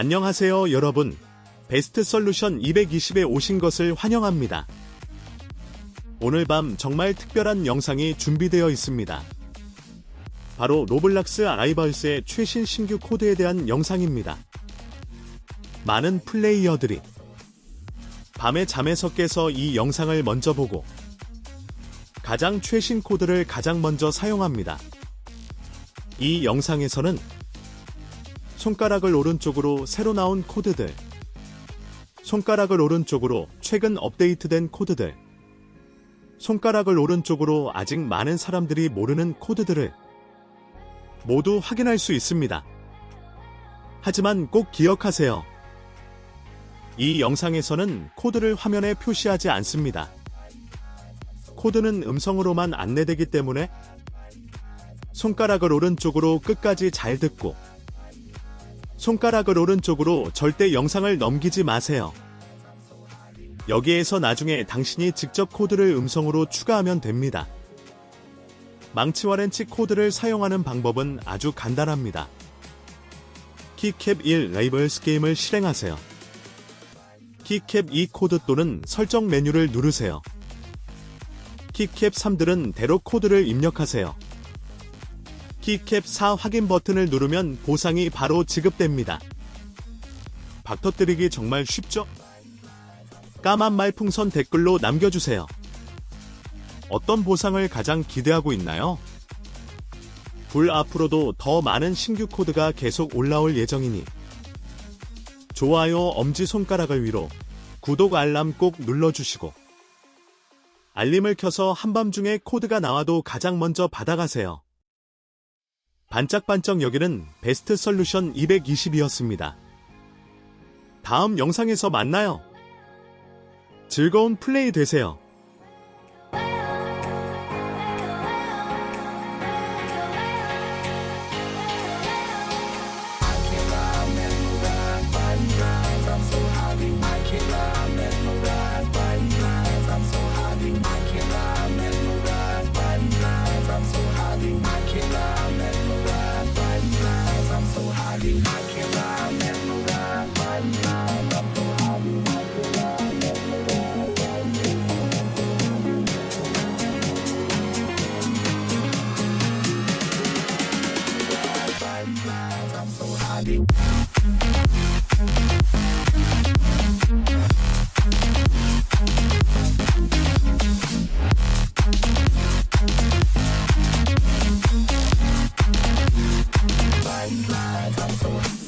안녕하세요, 여러분. 베스트 솔루션 220에 오신 것을 환영합니다. 오늘 밤 정말 특별한 영상이 준비되어 있습니다. 바로 로블락스 아라이벌스의 최신 신규 코드에 대한 영상입니다. 많은 플레이어들이 밤에 잠에서 깨서 이 영상을 먼저 보고 가장 최신 코드를 가장 먼저 사용합니다. 이 영상에서는 손가락을 오른쪽으로 새로 나온 코드들, 손가락을 오른쪽으로 최근 업데이트된 코드들, 손가락을 오른쪽으로 아직 많은 사람들이 모르는 코드들을 모두 확인할 수 있습니다. 하지만 꼭 기억하세요. 이 영상에서는 코드를 화면에 표시하지 않습니다. 코드는 음성으로만 안내되기 때문에 손가락을 오른쪽으로 끝까지 잘 듣고 손가락을 오른쪽으로 절대 영상을 넘기지 마세요. 여기에서 나중에 당신이 직접 코드를 음성으로 추가하면 됩니다. 망치와 렌치 코드를 사용하는 방법은 아주 간단합니다. 키캡 1 레이블 스 게임을 실행하세요. 키캡 2 코드 또는 설정 메뉴를 누르세요. 키캡 3들은 대로 코드를 입력하세요. 키캡 4 확인 버튼을 누르면 보상이 바로 지급됩니다. 박터뜨리기 정말 쉽죠? 까만 말 풍선 댓글로 남겨주세요. 어떤 보상을 가장 기대하고 있나요? 불 앞으로도 더 많은 신규 코드가 계속 올라올 예정이니 좋아요 엄지손가락을 위로 구독 알람 꼭 눌러주시고 알림을 켜서 한밤중에 코드가 나와도 가장 먼저 받아가세요. 반짝반짝 여기는 베스트 솔루션 220이었습니다. 다음 영상에서 만나요. 즐거운 플레이 되세요. I can't buy, I never buy, but now. I'm so